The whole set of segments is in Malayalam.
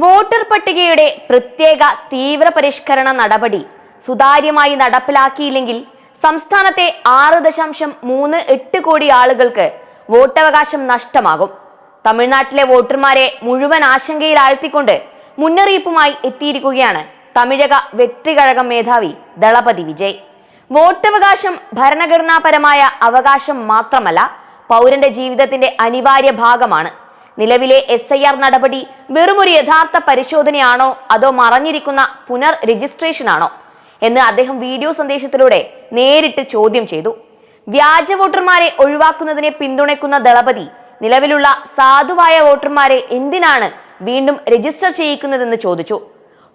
വോട്ടർ പട്ടികയുടെ പ്രത്യേക തീവ്ര പരിഷ്കരണ നടപടി സുതാര്യമായി നടപ്പിലാക്കിയില്ലെങ്കിൽ സംസ്ഥാനത്തെ ആറ് ദശാംശം മൂന്ന് എട്ട് കോടി ആളുകൾക്ക് വോട്ടവകാശം നഷ്ടമാകും. തമിഴ്നാട്ടിലെ വോട്ടർമാരെ മുഴുവൻ ആശങ്കയിൽ ആഴ്ത്തിക്കൊണ്ട് മുന്നറിയിപ്പുമായി എത്തിയിരിക്കുകയാണ് തമിഴക വെട്ടികഴകം മേധാവി ദളപതി വിജയ്. വോട്ടവകാശം ഭരണഘടനാപരമായ അവകാശം മാത്രമല്ല പൗരന്റെ ജീവിതത്തിന്റെ അനിവാര്യ ഭാഗമാണ് നിലവിലെ എസ് ഐ ആർ നടപടി വെറുമൊരു യഥാർത്ഥ പരിശോധനയാണോ അതോ മറഞ്ഞിരിക്കുന്ന പുനർ രജിസ്ട്രേഷൻ ആണോ എന്ന് അദ്ദേഹം വീഡിയോ സന്ദേശത്തിലൂടെ നേരിട്ട് ചോദ്യം ചെയ്തു. വ്യാജ വോട്ടർമാരെ ഒഴിവാക്കുന്നതിനെ പിന്തുണയ്ക്കുന്ന ദളപതി നിലവിലുള്ള സാധുവായ വോട്ടർമാരെ എന്തിനാണ് വീണ്ടും രജിസ്റ്റർ ചെയ്യിക്കുന്നതെന്ന് ചോദിച്ചു.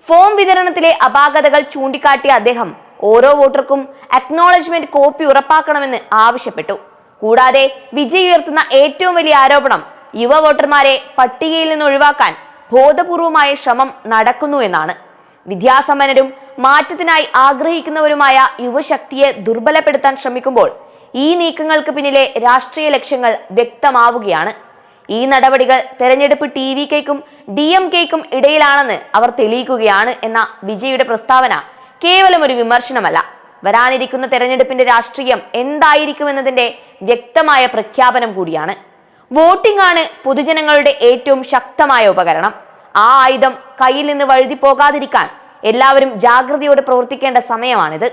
ഫോം വിതരണത്തിലെ അപാകതകൾ ചൂണ്ടിക്കാട്ടിയ അദ്ദേഹം ഓരോ വോട്ടർക്കും അക്നോളജ്മെന്റ് കോപ്പി ഉറപ്പാക്കണമെന്ന് ആവശ്യപ്പെട്ടു. കൂടാതെ വിജയ് ഉയർത്തുന്ന ഏറ്റവും വലിയ ആരോപണം യുവ വോട്ടർമാരെ പട്ടികയിൽ നിന്ന് ഒഴിവാക്കാൻ ബോധപൂർവമായ ശ്രമം നടക്കുന്നു എന്നാണ്. വിദ്യാസമ്പന്നരും മാറ്റത്തിനായി ആഗ്രഹിക്കുന്നവരുമായ യുവശക്തിയെ ദുർബലപ്പെടുത്താൻ ശ്രമിക്കുമ്പോൾ ഈ നീക്കങ്ങൾക്ക് പിന്നിലെ രാഷ്ട്രീയ ലക്ഷ്യങ്ങൾ വ്യക്തമാവുകയാണ്. ഈ നടപടികൾ തെരഞ്ഞെടുപ്പ് ടി വി കെക്കും ഡി എം കെക്കും ഇടയിലാണെന്ന് അവർ തെളിയിക്കുകയാണ് എന്ന വിജയുടെ പ്രസ്താവന കേവലം ഒരു വിമർശനമല്ല. വരാനിരിക്കുന്ന തെരഞ്ഞെടുപ്പിന്റെ രാഷ്ട്രീയം എന്തായിരിക്കുമെന്നതിന്റെ വ്യക്തമായ പ്രഖ്യാപനം കൂടിയാണ്. വോട്ടിംഗ് ആണ് പൊതുജനങ്ങളുടെ ഏറ്റവും ശക്തമായ ഉപകരണം. ആ ആയുധം കയ്യിൽ നിന്ന് വഴുതി പോകാതിരിക്കാൻ എല്ലാവരും ജാഗ്രതയോടെ പ്രവർത്തിക്കേണ്ട സമയമാണിത്.